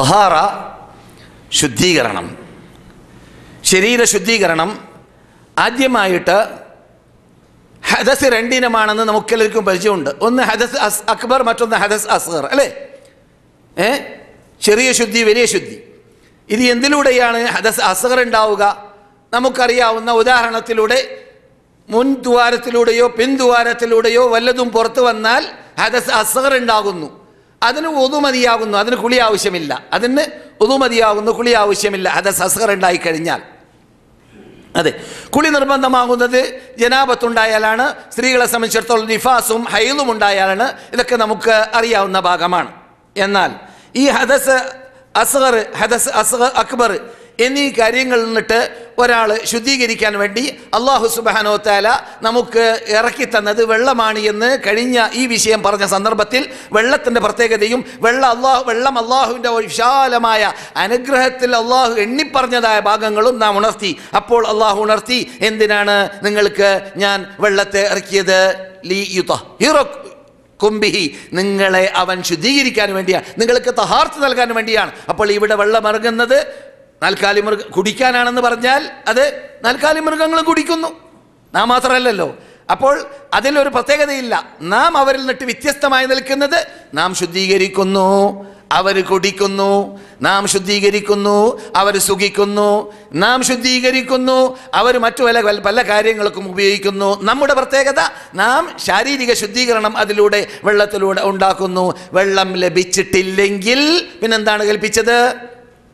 തഹാറ ശുദ്ധീകരണം. ശരീര ശുദ്ധീകരണം ആദ്യമായിട്ട് ഹദസ് രണ്ടിനമാണെന്ന് നമുക്കെല്ലാവർക്കും പരിചയമുണ്ട്. ഒന്ന് ഹദസ് അസ് അക്ബർ മറ്റൊന്ന് ഹദസ് അസ്ഗർ അല്ലേ? ഏ? ചെറിയ ശുദ്ധി വലിയ ശുദ്ധി. ഇത് എന്തിലൂടെയാണ് ഹദസ് അസ്ഹർ ഉണ്ടാവുക? നമുക്കറിയാവുന്ന ഉദാഹരണത്തിലൂടെ മുൻ ദ്വാരത്തിലൂടെയോ പിൻദ്വാരത്തിലൂടെയോ വല്ലതും പുറത്തു വന്നാൽ ഹദസ് അസ്ഗർ ഉണ്ടാകുന്നു. അതിന് ഒതു മതിയാകുന്നു അതിന് കുളി ആവശ്യമില്ല. അതിന് ഒതു മതിയാകുന്നു കുളി ആവശ്യമില്ല. ഹദസ് അസ്ഗർ ഉണ്ടായിക്കഴിഞ്ഞാൽ അതെ. കുളി നിർബന്ധമാകുന്നത് ജനാപത്തുണ്ടായാലാണ് സ്ത്രീകളെ സംബന്ധിച്ചിടത്തോളം നിഫാസും ഹൈലും ഉണ്ടായാലാണ്. ഇതൊക്കെ നമുക്ക് അറിയാവുന്ന ഭാഗമാണ്. എന്നാൽ ഈ ഹദസ് അസ്ഹർ ഹദസ് അസ്ഹർ അക്ബർ എന്നീ കാര്യങ്ങളിൽ നിന്നിട്ട് ഒരാൾ ശുദ്ധീകരിക്കാൻ വേണ്ടി അള്ളാഹു സുബാനോ താല നമുക്ക് ഇറക്കി തന്നത് വെള്ളമാണ് എന്ന് കഴിഞ്ഞ ഈ വിഷയം പറഞ്ഞ സന്ദർഭത്തിൽ വെള്ളത്തിന്റെ പ്രത്യേകതയും വെള്ള അള്ളാഹു വെള്ളം അള്ളാഹുവിന്റെ വിശാലമായ അനുഗ്രഹത്തിൽ അള്ളാഹു എണ്ണിപ്പറഞ്ഞതായ ഭാഗങ്ങളും നാം ഉണർത്തി. അപ്പോൾ അള്ളാഹു ഉണർത്തി. എന്തിനാണ് നിങ്ങൾക്ക് ഞാൻ വെള്ളത്തെ ഇറക്കിയത്? ലീ യുത കുംബിഹി. നിങ്ങളെ അവൻ ശുദ്ധീകരിക്കാൻ വേണ്ടിയാണ്. നിങ്ങൾക്ക് തഹാർത്ത് നൽകാൻ വേണ്ടിയാണ്. അപ്പോൾ ഇവിടെ വെള്ളം ഇറങ്ങുന്നത് നാൽക്കാലി മൃഗ കുടിക്കാനാണെന്ന് പറഞ്ഞാൽ അത് നാൽക്കാലി മൃഗങ്ങളും കുടിക്കുന്നു. നാം മാത്രമല്ലല്ലോ. അപ്പോൾ അതിലൊരു പ്രത്യേകതയില്ല. നാം അവരിൽ നിന്നിട്ട് വ്യത്യസ്തമായി നിൽക്കുന്നത് നാം ശുദ്ധീകരിക്കുന്നു അവർ കുടിക്കുന്നു നാം ശുദ്ധീകരിക്കുന്നു അവർ സുഖിക്കുന്നു നാം ശുദ്ധീകരിക്കുന്നു അവർ മറ്റു പല- പല കാര്യങ്ങൾക്കും ഉപയോഗിക്കുന്നു. നമ്മുടെ പ്രത്യേകത നാം ശാരീരിക ശുദ്ധീകരണം അതിലൂടെ വെള്ളത്തിലൂടെ ഉണ്ടാക്കുന്നു. വെള്ളം ലഭിച്ചിട്ടില്ലെങ്കിൽ പിന്നെന്താണ് കൽപ്പിച്ചത്?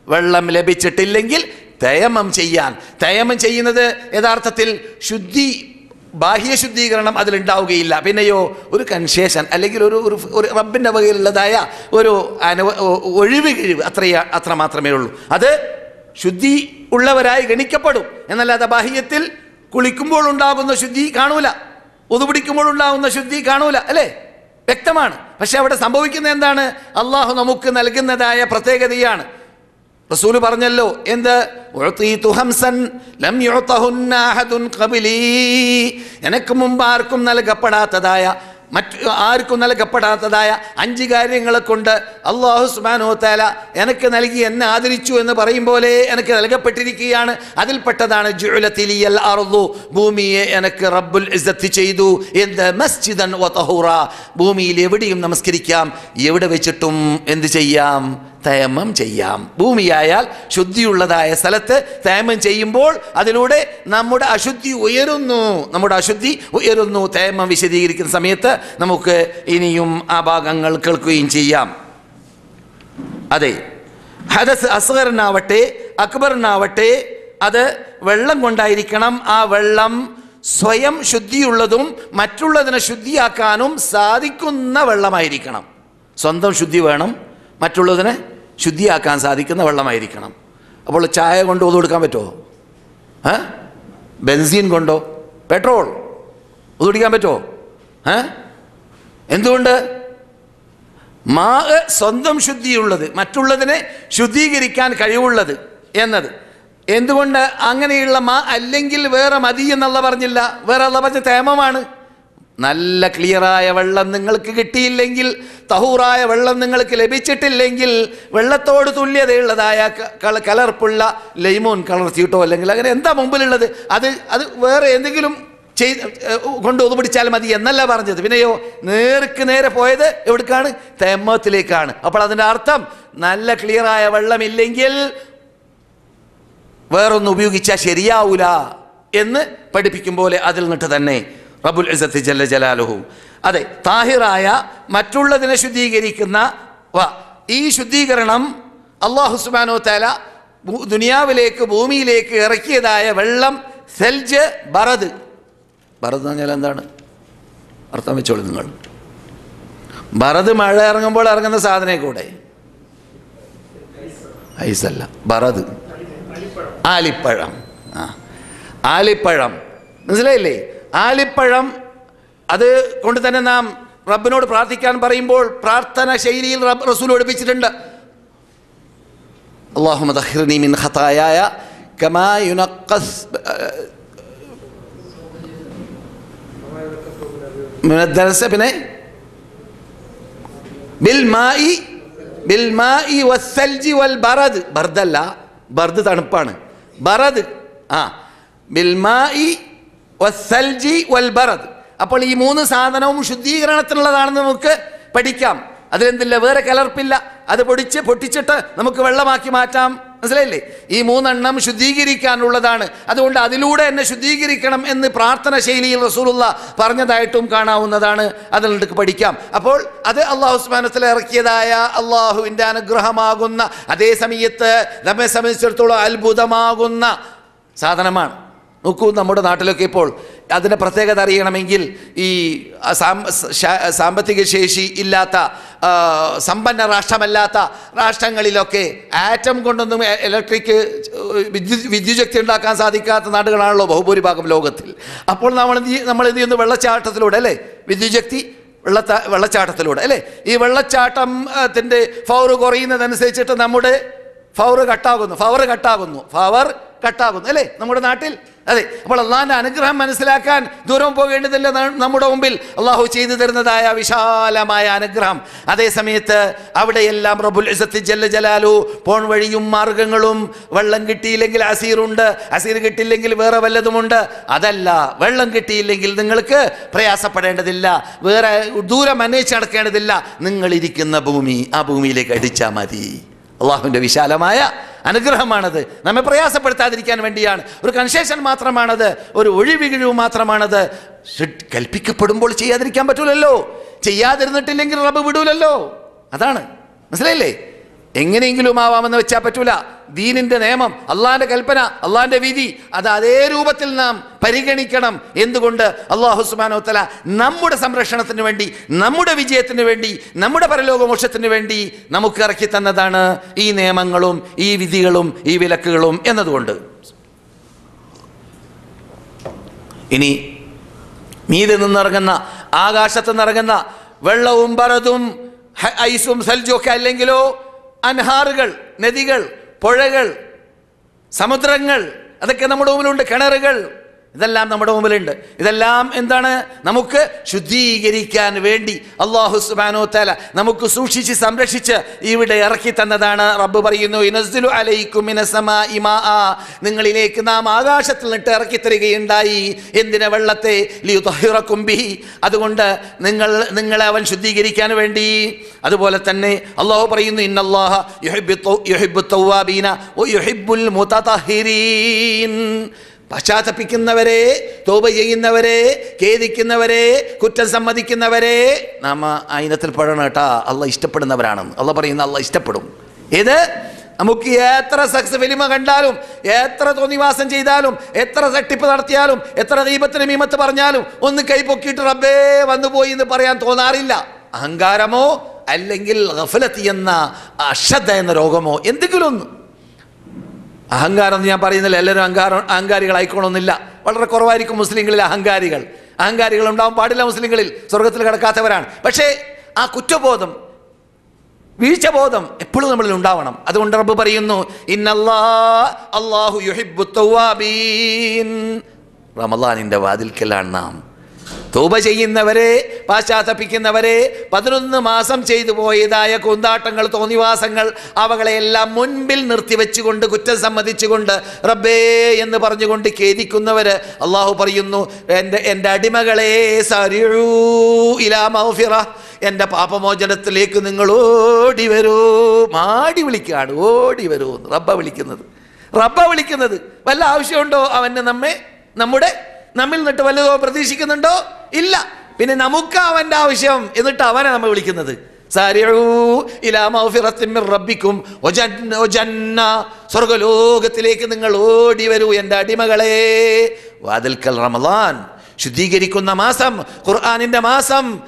വെള്ളം ലഭിച്ചിട്ടില്ലെങ്കിൽ തയമം ചെയ്യാൻ. തയമം ചെയ്യുന്നത് യഥാർത്ഥത്തിൽ ശുദ്ധി ബാഹ്യ ശുദ്ധീകരണം അതിലുണ്ടാവുകയില്ല. പിന്നെയോ ഒരു കൺസേഷൻ അല്ലെങ്കിൽ ഒരു ഒരു റബ്ബിന്റെ വകയിലുള്ളതായ ഒരു അനുവ ഒഴിവ് കിഴിവ് അത്രയാ അത്ര മാത്രമേ ഉള്ളൂ. അത് ശുദ്ധി ഉള്ളവരായി ഗണിക്കപ്പെടും. എന്നല്ലാതെ ബാഹ്യത്തിൽ കുളിക്കുമ്പോൾ ഉണ്ടാകുന്ന ശുദ്ധി കാണൂല. ഒതുപിടിക്കുമ്പോൾ ഉണ്ടാകുന്ന ശുദ്ധി കാണൂല. അല്ലേ? വ്യക്തമാണ്. പക്ഷെ അവിടെ സംഭവിക്കുന്നത് എന്താണ്? അള്ളാഹു നമുക്ക് നൽകുന്നതായ പ്രത്യേകതയാണ്. റസൂൽ പറഞ്ഞല്ലോ എന്ത്? എനക്ക് മുമ്പ് ആർക്കും നൽകപ്പെടാത്തതായ മറ്റു ആർക്കും നൽകപ്പെടാത്തതായ അഞ്ച് കാര്യങ്ങളെ കൊണ്ട് അള്ളാഹു സുബാനോ താല എനിക്ക് നൽകി എന്നെ ആദരിച്ചു എന്ന് പറയും പോലെ എനിക്ക് നൽകപ്പെട്ടിരിക്കുകയാണ്. അതിൽപ്പെട്ടതാണ് ഭൂമിയെ എനിക്ക് റബ്ബുൽ ചെയ്തു. എന്ത്? മസ്ജിദൻ ഭൂമിയിൽ എവിടെയും നമസ്കരിക്കാം. എവിടെ വെച്ചിട്ടും എന്ത് ചെയ്യാം? തയമം ചെയ്യാം. ഭൂമിയായാൽ ശുദ്ധിയുള്ളതായ സ്ഥലത്ത് തേമം ചെയ്യുമ്പോൾ അതിലൂടെ നമ്മുടെ അശുദ്ധി ഉയരുന്നു. നമ്മുടെ അശുദ്ധി ഉയരുന്നു. തേമം വിശദീകരിക്കുന്ന സമയത്ത് നമുക്ക് ഇനിയും ആ ഭാഗങ്ങൾ കേൾക്കുകയും ചെയ്യാം. അതെ. ഹദസ് അസ്ഗറിനാവട്ടെ അക്ബറിനാവട്ടെ അത് വെള്ളം കൊണ്ടായിരിക്കണം. ആ വെള്ളം സ്വയം ശുദ്ധിയുള്ളതും മറ്റുള്ളതിനെ ശുദ്ധിയാക്കാനും സാധിക്കുന്ന വെള്ളമായിരിക്കണം. സ്വന്തം ശുദ്ധി വേണം. മറ്റുള്ളതിനെ ശുദ്ധിയാക്കാൻ സാധിക്കുന്ന വെള്ളമായിരിക്കണം. അപ്പോൾ ചായ കൊണ്ട് ഒതു കൊടുക്കാൻ പറ്റുമോ ഏ? ബെൻസീൻ കൊണ്ടോ? പെട്രോൾ ഒതു കുടിക്കാൻ പറ്റുമോ ഏ? എന്തുകൊണ്ട്? മാ സ്വന്തം ശുദ്ധിയുള്ളത് മറ്റുള്ളതിനെ ശുദ്ധീകരിക്കാൻ കഴിവുള്ളത് എന്നത്. എന്തുകൊണ്ട് അങ്ങനെയുള്ള മാ അല്ലെങ്കിൽ വേറെ മതി എന്നുള്ള പറഞ്ഞില്ല? വേറെ അല്ല പറഞ്ഞ തേമമാണ്. നല്ല ക്ലിയറായ വെള്ളം നിങ്ങൾക്ക് കിട്ടിയില്ലെങ്കിൽ തഹൂറായ വെള്ളം നിങ്ങൾക്ക് ലഭിച്ചിട്ടില്ലെങ്കിൽ വെള്ളത്തോട് തുല്യതയുള്ളതായ കലർപ്പുള്ള ലൈമോൻ കളർ ചീട്ടോ അല്ലെങ്കിൽ അങ്ങനെ എന്താ മുമ്പിലുള്ളത്? അത് അത് വേറെ എന്തെങ്കിലും ചെയ്ത് കൊണ്ട് ഒതുപിടിച്ചാൽ മതി എന്നല്ല പറഞ്ഞത്. പിന്നെയോ നേർക്ക് നേരെ പോയത് എവിടേക്കാണ്? തെമ്മത്തിലേക്കാണ് അപ്പോൾ അതിന്റെ അർത്ഥം നല്ല ക്ലിയറായ വെള്ളമില്ലെങ്കിൽ വേറൊന്നും ഉപയോഗിച്ചാൽ ശരിയാവൂല എന്ന് പഠിപ്പിക്കും പോലെ അതിൽ നിന്നിട്ട് തന്നെ റബുൽ ഇസത്ത് ജല്ല ജലാലുഹു. അതെ താഹിറായ മറ്റുള്ളതിനെ ശുദ്ധീകരിക്കുന്ന ഈ ശുദ്ധീകരണം അള്ളാഹു സുബാനോ താല ദുനിയാവിലേക്ക് ഭൂമിയിലേക്ക് ഇറക്കിയതായ വെള്ളം സെൽജ് ബറദ്. ബറദ് എന്ന് പറഞ്ഞാൽ എന്താണ്? അർത്ഥം വെച്ചോളൂ നിങ്ങൾ. ബറദ് മഴ ഇറങ്ങുമ്പോൾ ഇറങ്ങുന്ന സാധനം കൂടെ. ഐസല്ല. ബറദ്. ആലിപ്പഴം. ആ. ആലിപ്പഴം. മനസ്സിലായില്ലേ? ആലിപ്പഴം അത് കൊണ്ട് തന്നെ നാം റബ്ബിനോട് പ്രാർത്ഥിക്കാൻ പറയുമ്പോൾ പ്രാർത്ഥന ശൈലിയിൽ റബ്ബ് റസൂൽ പഠിപ്പിച്ചിട്ടുണ്ട് അള്ളാഹുമദ് മിൻ ഖതായായ കമാ പിന്നെ? ബിൽമായി വസ്സൽജി വൽ ബറദ്. ബർദല്ല ബർദ് തണുപ്പാണ്. ബറദ് ആ വസ്സൽജി വൽ ബറദ് അപ്പോൾ ഈ മൂന്ന് സാധനവും ശുദ്ധീകരണത്തിനുള്ളതാണെന്ന് നമുക്ക് പഠിക്കാം. അതിലെന്തില്ല? വേറെ കലർപ്പില്ല. അത് പൊടിച്ച് പൊട്ടിച്ചിട്ട് നമുക്ക് വെള്ളമാക്കി മാറ്റാം. മനസ്സിലായില്ലേ? ഈ മൂന്നെണ്ണം ശുദ്ധീകരിക്കാനുള്ളതാണ്. അതുകൊണ്ട് അതിലൂടെ എന്നെ ശുദ്ധീകരിക്കണം എന്ന് പ്രാർത്ഥന ശൈലിയിൽ റസൂലുള്ള പറഞ്ഞതായിട്ടും കാണാവുന്നതാണ്. അതിൽ നമുക്ക് പഠിക്കാം. അപ്പോൾ അത് അള്ളാഹു സ്മാനത്തിൽ ഇറക്കിയതായ അള്ളാഹുവിന്റെ അനുഗ്രഹമാകുന്ന അതേ സമയത്ത് നമ്മെ സംബന്ധിച്ചിടത്തോളം അത്ഭുതമാകുന്ന സാധനമാണ്. നോക്കൂ നമ്മുടെ നാട്ടിലൊക്കെ ഇപ്പോൾ അതിന്റെ പ്രത്യേകത അറിയണമെങ്കിൽ ഈ സാമ്പത്തിക ശേഷി ഇല്ലാത്ത സമ്പന്ന രാഷ്ട്രമല്ലാത്ത രാഷ്ട്രങ്ങളിലൊക്കെ ആറ്റം കൊണ്ടൊന്നും ഇലക്ട്രിക് വിദ്യുത് വിദ്യുശക്തി ഉണ്ടാക്കാൻ സാധിക്കാത്ത നാടുകളാണല്ലോ ബഹുഭൂരിഭാഗം ലോകത്തിൽ. അപ്പോൾ നമ്മൾ നമ്മൾ എന്ത് ചെയ്യുന്നു? വെള്ളച്ചാട്ടത്തിലൂടെ അല്ലേ? വിദ്യുശക്തി വെള്ളത്ത വെള്ളച്ചാട്ടത്തിലൂടെ അല്ലേ? ഈ വെള്ളച്ചാട്ടത്തിന്റെ ഫവർ കുറയുന്നതനുസരിച്ചിട്ട് നമ്മുടെ ഫവർ കട്ടാകുന്നു ഫവർ കട്ടാകുന്നു ഫവർ കട്ടാകുന്നു അല്ലേ? നമ്മുടെ നാട്ടിൽ. അതെ അപ്പോൾ അള്ളാഹിന്റെ അനുഗ്രഹം മനസ്സിലാക്കാൻ ദൂരം പോകേണ്ടതില്ല നമ്മുടെ മുമ്പിൽ. അള്ളാഹു ചെയ്തു തരുന്നതായ വിശാലമായ അനുഗ്രഹം. അതേസമയത്ത് അവിടെയെല്ലാം റബുൽ ഇസത്ത് ജല്ല ജലാലു പോൺ വഴിയും മാർഗങ്ങളും വെള്ളം കിട്ടിയില്ലെങ്കിൽ അസീറുണ്ട് അസീർ കിട്ടിയില്ലെങ്കിൽ വേറെ വല്ലതുമുണ്ട്. അതല്ല വെള്ളം കിട്ടിയില്ലെങ്കിൽ നിങ്ങൾക്ക് പ്രയാസപ്പെടേണ്ടതില്ല. വേറെ ദൂരം അന്വേഷിച്ച് നടക്കേണ്ടതില്ല. നിങ്ങളിരിക്കുന്ന ഭൂമി ആ ഭൂമിയിലേക്ക് അടിച്ചാൽ മതി. അള്ളാഹുവിന്റെ വിശാലമായ അനുഗ്രഹമാണത്. നമ്മെ പ്രയാസപ്പെടുത്താതിരിക്കാൻ വേണ്ടിയാണ്. ഒരു കൺസേഷൻ മാത്രമാണത്. ഒരു ഒഴിവികിഴിവ് മാത്രമാണത്. കൽപ്പിക്കപ്പെടുമ്പോൾ ചെയ്യാതിരിക്കാൻ പറ്റൂലല്ലോ. ചെയ്യാതിരുന്നിട്ടില്ലെങ്കിൽ റബ്ബ് വിടൂലല്ലോ. അതാണ്. മനസ്സിലായില്ലേ? എങ്ങനെയെങ്കിലും ആവാമെന്ന് വെച്ചാൽ പറ്റൂല. ദീനിന്റെ നിയമം അള്ളാന്റെ കൽപ്പന അള്ളാന്റെ വിധി അത് അതേ രൂപത്തിൽ നാം പരിഗണിക്കണം. എന്തുകൊണ്ട്? അള്ളാഹു തല നമ്മുടെ സംരക്ഷണത്തിന് വേണ്ടി നമ്മുടെ വിജയത്തിന് വേണ്ടി നമ്മുടെ പരലോകമോക്ഷത്തിന് വേണ്ടി നമുക്ക് ഇറക്കി തന്നതാണ് ഈ നിയമങ്ങളും ഈ വിധികളും ഈ വിലക്കുകളും എന്നതുകൊണ്ട്. ഇനി മീതെ നിന്നിറങ്ങുന്ന ആകാശത്ത് നിന്നിറങ്ങുന്ന വെള്ളവും ബറതും ഐസും സൽജും ഒക്കെ അല്ലെങ്കിലോ അൻഹാറുകൾ നദികൾ പുഴകൾ സമുദ്രങ്ങൾ അതൊക്കെ നമ്മുടെ മുമ്പിലുണ്ട്. കിണറുകൾ. ഇതെല്ലാം നമ്മുടെ മുമ്പിലുണ്ട്. ഇതെല്ലാം എന്താണ്? നമുക്ക് ശുദ്ധീകരിക്കാൻ വേണ്ടി അള്ളാഹു സുബാനോ തല നമുക്ക് സൂക്ഷിച്ച് സംരക്ഷിച്ച് ഇവിടെ ഇറക്കി തന്നതാണ്. റബ്ബ് പറയുന്നു ഇനസ്ദുലു അലൈക്കും നിങ്ങളിലേക്ക് നാം ആകാശത്തിൽ നിന്നിട്ട് ഇറക്കി തരികയുണ്ടായി. എന്തിനെ വെള്ളത്തെ? ലിയുതഹിറക്കുംബി അതുകൊണ്ട് നിങ്ങൾ നിങ്ങളെ അവൻ ശുദ്ധീകരിക്കാൻ വേണ്ടി. അതുപോലെ തന്നെ അള്ളാഹു പറയുന്നു ഇന്നല്ലാഹ മുതതഹിരീൻ. പശ്ചാത്തപിക്കുന്നവരെ തോപ ചെയ്യുന്നവരെ ഖേദിക്കുന്നവരെ കുറ്റം സമ്മതിക്കുന്നവരെ. നാം ആ ഇനത്തിൽ പെടണം കേട്ടാ. അള്ള ഇഷ്ടപ്പെടുന്നവരാണെന്ന്. അള്ള പറയുന്ന അള്ള ഇഷ്ടപ്പെടും. ഏത്? നമുക്ക് എത്ര സെക്സ് ഫിലിമ കണ്ടാലും എത്ര തോന്നിവാസം ചെയ്താലും എത്ര തട്ടിപ്പ് നടത്തിയാലും എത്ര ദീപത്തിന് മീമത്ത് പറഞ്ഞാലും ഒന്ന് കൈ പൊക്കിയിട്ട് റബ്ബേ വന്നു പോയി എന്ന് പറയാൻ തോന്നാറില്ല. അഹങ്കാരമോ? അല്ലെങ്കിൽ ഗഫലത്തി എന്ന അശ്രദ്ധ എന്ന രോഗമോ? എന്തെങ്കിലും ഒന്ന്. അഹങ്കാരം എന്ന് ഞാൻ പറയുന്നില്ല. എല്ലാവരും അഹങ്കാരം അഹങ്കാരികളായിക്കോണമെന്നില്ല വളരെ കുറവായിരിക്കും മുസ്ലിങ്ങളിൽ അഹങ്കാരികൾ. അഹങ്കാരികൾ ഉണ്ടാവാൻ പാടില്ല മുസ്ലിങ്ങളിൽ. സ്വർഗത്തിൽ കിടക്കാത്തവരാണ്. പക്ഷേ ആ കുറ്റബോധം വീഴ്ച ബോധം എപ്പോഴും നമ്മളിൽ ഉണ്ടാവണം. അതുകൊണ്ട് റബ്ബ് പറയുന്നു തൗവാബീൻ റമദാനിന്റെ വാതിൽക്കലാണ് നാം തൗബ ചെയ്യുന്നവരെ പാശ്ചാത്തപിക്കുന്നവരെ പതിനൊന്ന് മാസം ചെയ്തു പോയതായ കൂന്താട്ടങ്ങൾ തോന്നിവാസങ്ങൾ അവകളെയെല്ലാം മുൻപിൽ നിർത്തിവെച്ചുകൊണ്ട് കുറ്റം സമ്മതിച്ചുകൊണ്ട് റബ്ബേ എന്ന് പറഞ്ഞുകൊണ്ട് ഖേദിക്കുന്നവർ അള്ളാഹു പറയുന്നു എന്റെ എന്റെ അടിമകളെ സരിഴൂ ഇലാ മൗഫിറ. എന്റെ പാപമോചനത്തിലേക്ക് നിങ്ങൾ ഓടി വരൂ. മാടി വിളിക്കുകയാണ് ഓടി വരൂ റബ്ബ വിളിക്കുന്നത്. റബ്ബ വിളിക്കുന്നത് വല്ല ആവശ്യമുണ്ടോ? അവന് നമ്മെ നമ്മുടെ നമ്മിൽ നിന്നിട്ട് വല്ലതോ പ്രതീക്ഷിക്കുന്നുണ്ടോ? ഇല്ല. പിന്നെ നമുക്ക് അവന്റെ ആവശ്യം എന്നിട്ട് അവനെ നമ്മൾ വിളിക്കുന്നത്. സ്വർഗലോകത്തിലേക്ക് നിങ്ങൾ ഓടി വരൂ എന്റെ അടിമകളെ. വാതിൽക്കൽ റമദാൻ. ശുദ്ധീകരിക്കുന്ന മാസം ഖുർആാനിന്റെ മാസം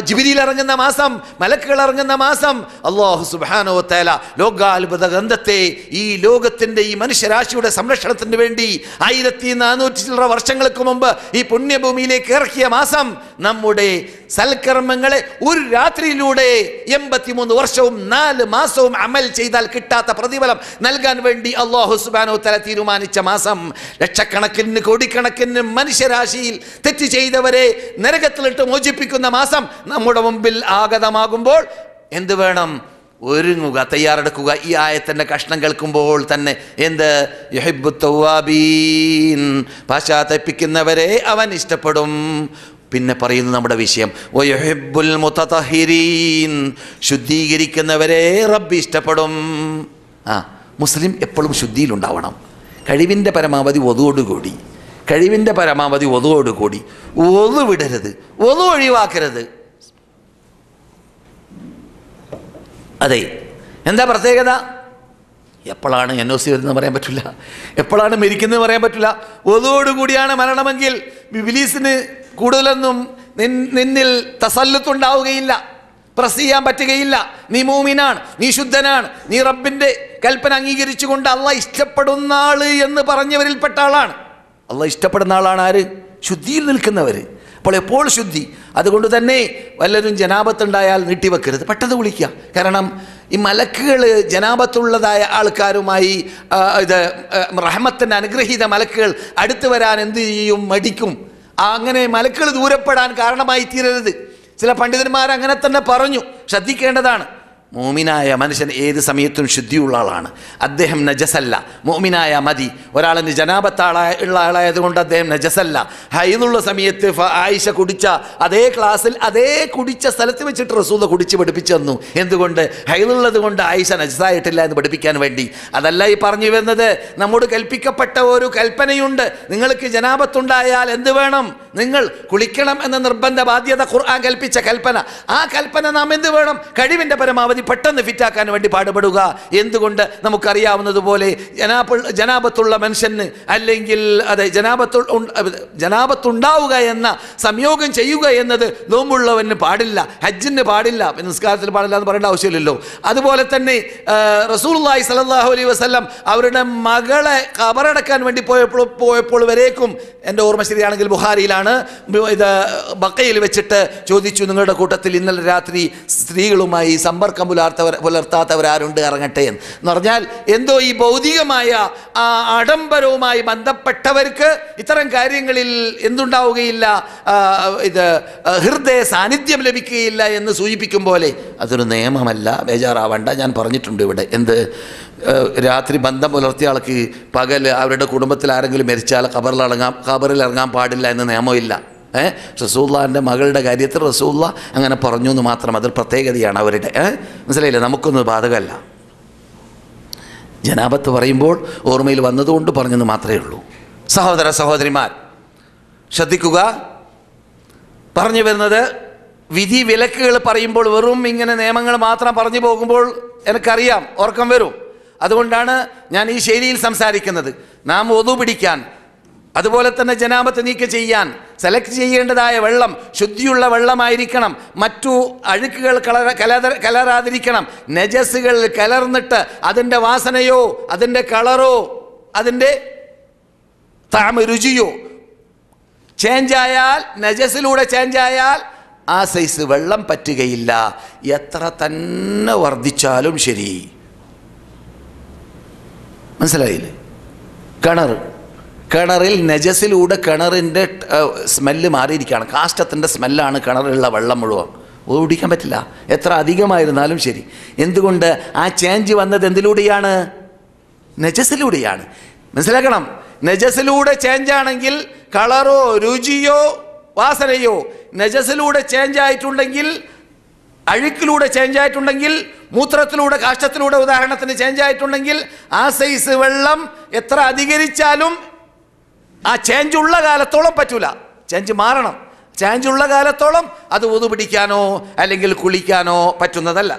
ജിബിരിയിൽ ഇറങ്ങുന്ന മാസം മലക്കുകൾ ഇറങ്ങുന്ന മാസം അള്ളാഹു സുബാനോ തേല ലോകാത്ഭുത ഗന്ധത്തെ ഈ ലോകത്തിന്റെ ഈ മനുഷ്യരാശിയുടെ സംരക്ഷണത്തിന് വേണ്ടി ആയിരത്തി നാനൂറ്റി ചില്ലറ വർഷങ്ങൾക്ക് മുമ്പ് ഈ പുണ്യഭൂമിയിലേക്ക് ഇറക്കിയ മാസം നമ്മുടെ സൽക്കർമ്മങ്ങളെ ഒരു രാത്രിയിലൂടെ എൺപത്തിമൂന്ന് വർഷവും നാല് മാസവും അമൽ ചെയ്താൽ കിട്ടാത്ത പ്രതിഫലം നൽകാൻ വേണ്ടി അള്ളാഹു സുബാനോ തല തീരുമാനിച്ച മാസം. ലക്ഷക്കണക്കിന് കോടിക്കണക്കിന് മനുഷ്യരാശിയിൽ തെറ്റ് ചെയ്തവരെ നരകത്തിലിട്ട് മോചിപ്പിക്കുന്ന മാസം നമ്മുടെ മുമ്പിൽ ആഗതമാകുമ്പോൾ എന്ത് വേണം? ഒരുങ്ങുക തയ്യാറെടുക്കുക. ഈ ആയത്തിന്റെ കഷ്ണം കേൾക്കുമ്പോൾ തന്നെ എന്ത്? പാശ്ചാത്തപ്പിക്കുന്നവരെ അവൻ ഇഷ്ടപ്പെടും. പിന്നെ പറയുന്നു നമ്മുടെ വിഷയം. വയുഹിബ്ബുൽ മുത്തതഹിരീൻ ശുദ്ധീകരിക്കുന്നവരെ റബ്ബ് ഇഷ്ടപ്പെടും. ആ മുസ്ലിം എപ്പോഴും ശുദ്ധിയിലുണ്ടാവണം. കഴിവിന്റെ പരമാവധി ഒതുവോടുകൂടി കഴിവിന്റെ പരമാവധി ഒതുവോടുകൂടി ഒതു വിടരുത്. ഒതു ഒഴിവാക്കരുത്. അതെ. എന്താ പ്രത്യേകത? എപ്പോഴാണ് എൻ ഒ സി വരുന്നത് പറയാൻ പറ്റില്ല. എപ്പോഴാണ് മരിക്കുന്നത് പറയാൻ പറ്റില്ല. ഒതോടുകൂടിയാണ് മരണമെങ്കിൽ വിലീസിന് കൂടുതലൊന്നും നിന്നിൽ തസല്ലത്തുണ്ടാവുകയില്ല. പ്രസ് ചെയ്യാൻ പറ്റുകയില്ല. നീ മൂമിനാണ് നീ ശുദ്ധനാണ് നീ റബ്ബിന്റെ കൽപ്പന അംഗീകരിച്ചുകൊണ്ട് അള്ള ഇഷ്ടപ്പെടുന്ന ആൾ എന്ന് പറഞ്ഞവരിൽപ്പെട്ട ആളാണ്. അള്ള ഇഷ്ടപ്പെടുന്ന ആളാണ് ആര്? ശുദ്ധിയിൽ നിൽക്കുന്നവർ അപ്പോൾ എപ്പോൾ ശുദ്ധി? അതുകൊണ്ട് തന്നെ വല്ലതും ജനാപത്തുണ്ടായാൽ നീട്ടിവെക്കരുത്. പെട്ടെന്ന് വിളിക്കുക. കാരണം ഈ മലക്കുകൾ ജനാപത്തുള്ളതായ ആൾക്കാരുമായി ഇത് റഹമത്തിന്റെ അനുഗ്രഹീത മലക്കുകൾ അടുത്ത് വരാൻ എന്ത് ചെയ്യും? മടിക്കും. അങ്ങനെ മലക്കുകൾ ദൂരപ്പെടാൻ കാരണമായി തീരരുത് ചില പണ്ഡിതന്മാർ അങ്ങനെ തന്നെ പറഞ്ഞു. ശ്രദ്ധിക്കേണ്ടതാണ്. മോമിനായ മനുഷ്യൻ ഏത് സമയത്തും ശുദ്ധിയുള്ള ആളാണ്. അദ്ദേഹം നജസല്ല. മോമിനായ മതി. ഒരാളിന് ജനാപത്താളായ ഉള്ള ആളായതുകൊണ്ട് അദ്ദേഹം നജസല്ല. ഹൈന്നുള്ള സമയത്ത് ആയിഷ കുടിച്ച അതേ ക്ലാസ്സിൽ അതേ കുടിച്ച സ്ഥലത്ത് വെച്ചിട്ട് റസൂദ കുടിച്ച് പഠിപ്പിച്ചു തന്നു. എന്തുകൊണ്ട്? ഹൈന്നുള്ളത് കൊണ്ട് ആയിഷ നജസായിട്ടില്ല എന്ന് പഠിപ്പിക്കാൻ വേണ്ടി. അതല്ല ഈ പറഞ്ഞു വരുന്നത്. നമ്മോട് കൽപ്പിക്കപ്പെട്ട ഒരു കൽപ്പനയുണ്ട്. നിങ്ങൾക്ക് ജനാപത്തുണ്ടായാൽ എന്ത് വേണം? നിങ്ങൾ കുളിക്കണം എന്ന നിർബന്ധ ബാധ്യത ഖുർആൻ കൽപ്പിച്ച കൽപ്പന. ആ കൽപ്പന നാം എന്ത് വേണം? കഴിവിന്റെ പരമാവധി പെട്ടെന്ന് ഫിറ്റാക്കാൻ വേണ്ടി പാടുപെടുക. എന്തുകൊണ്ട്? നമുക്കറിയാവുന്നതുപോലെ ജനാപ ജനാപത്തുള്ള മനുഷ്യന് അല്ലെങ്കിൽ അതെ ജനാപത്തു ജനാപത്തുണ്ടാവുക എന്ന സംയോഗം ചെയ്യുക എന്നത് നോമ്പുള്ളവന് പാടില്ല ഹജ്ജിന് പാടില്ല നിസ്കാരത്തിൽ പാടില്ല എന്ന് പറയേണ്ട ആവശ്യമില്ലല്ലോ. അതുപോലെ തന്നെ റസൂൽല്ലാഹി സലല്ലാഹു അലൈഹി വസല്ലം അവരുടെ മകളെ കബറടക്കാൻ വേണ്ടി പോയപ്പോൾ പോയപ്പോൾ വരേക്കും. എന്റെ ഓർമ്മ ശരിയാണെങ്കിൽ ബുഹാരിയിലാണ് ഇത് ബക്കയിൽ വെച്ചിട്ട് ചോദിച്ചു നിങ്ങളുടെ കൂട്ടത്തിൽ ഇന്നലെ രാത്രി സ്ത്രീകളുമായി സമ്പർക്കം പുലർത്തവർ പുലർത്താത്തവരാരുണ്ട്? ഇറങ്ങട്ടെ എന്ന്. പറഞ്ഞാൽ എന്തോ ഈ ഭൗതികമായ ആ ആഡംബരവുമായി ബന്ധപ്പെട്ടവർക്ക് ഇത്തരം കാര്യങ്ങളിൽ എന്തുണ്ടാവുകയില്ല ഇത് ഹൃദയ സാന്നിധ്യം ലഭിക്കുകയില്ല എന്ന് സൂചിപ്പിക്കും പോലെ. അതൊരു നിയമമല്ല ബേജാറാവണ്ട. ഞാൻ പറഞ്ഞിട്ടുണ്ട് ഇവിടെ. എന്ത്? രാത്രി ബന്ധം പുലർത്തിയ ആൾക്ക് പകൽ അവരുടെ കുടുംബത്തിൽ ആരെങ്കിലും മരിച്ചാൽ ഖബറിൽ ഇറങ്ങാൻ ഖബറിൽ ഇറങ്ങാൻ പാടില്ല എന്ന് നിയമമില്ല ഏഹ് റസൂള്ളാന്റെ മകളുടെ കാര്യത്തിൽ റസൂള്ള അങ്ങനെ പറഞ്ഞു എന്ന് മാത്രം അതൊരു പ്രത്യേകതയാണ് അവരുടെ. ഏഹ് മനസ്സിലായില്ലേ? നമുക്കൊന്നും ബാധകമല്ല. ജനാപത്ത് പറയുമ്പോൾ ഓർമ്മയിൽ വന്നതുകൊണ്ട് പറഞ്ഞെന്ന് മാത്രമേ ഉള്ളൂ. സഹോദര സഹോദരിമാർ ശ്രദ്ധിക്കുക. പറഞ്ഞു വരുന്നത് വിധി വിലക്കുകൾ പറയുമ്പോൾ വെറും ഇങ്ങനെ നിയമങ്ങൾ മാത്രം പറഞ്ഞു പോകുമ്പോൾ എനിക്കറിയാം ഓർക്കം വരും. അതുകൊണ്ടാണ് ഞാൻ ഈ ശൈലിയിൽ സംസാരിക്കുന്നത്. നാം ഒതു പിടിക്കാൻ അതുപോലെ തന്നെ ജനാമത്ത് നീക്കം ചെയ്യാൻ സെലക്ട് ചെയ്യേണ്ടതായ വെള്ളം ശുദ്ധിയുള്ള വെള്ളമായിരിക്കണം മറ്റു അഴുക്കുകൾ കളര കലര കലരാതിരിക്കണം. കലർന്നിട്ട് അതിന്റെ വാസനയോ അതിന്റെ കളറോ അതിന്റെ താമ രുചിയോ ചേഞ്ചായാൽ നജസിലൂടെ ചേഞ്ച് ആയാൽ ആ സൈസ് വെള്ളം പറ്റുകയില്ല. എത്ര തന്നെ വർദ്ധിച്ചാലും ശരി. മനസ്സിലായില്ലേ? കിണർ കിണറിൽ നജസിലൂടെ കിണറിന്റെ സ്മെല്ല് മാറിയിരിക്കുകയാണ്. കാഷ്ടത്തിന്റെ സ്മെല്ലാണ് കിണറിലുള്ള വെള്ളം മുഴുവൻ. ഓടിക്കാൻ പറ്റില്ല. എത്ര അധികമായിരുന്നാലും ശരി. എന്തുകൊണ്ട് ആ ചേഞ്ച് വന്നത് എന്തിലൂടെയാണ്? നജസിലൂടെയാണ്. മനസ്സിലാക്കണം. നജസിലൂടെ ചേഞ്ച് ആണെങ്കിൽ കളറോ രുചിയോ വാസനയോ നജസിലൂടെ ചേഞ്ച് ആയിട്ടുണ്ടെങ്കിൽ അഴുക്കിലൂടെ ചേഞ്ച് ആയിട്ടുണ്ടെങ്കിൽ മൂത്രത്തിലൂടെ കാഷ്ടത്തിലൂടെ ഉദാഹരണത്തിന് ചേഞ്ച് ആയിട്ടുണ്ടെങ്കിൽ ആ സൈസ് വെള്ളം എത്ര അധികരിച്ചാലും ആ ചേഞ്ച് ഉള്ള കാലത്തോളം പറ്റൂല. ചേഞ്ച് മാറണം. ചേഞ്ച് ഉള്ള കാലത്തോളം അത് ഊതുപിടിക്കാനോ അല്ലെങ്കിൽ കുളിക്കാനോ പറ്റുന്നതല്ല.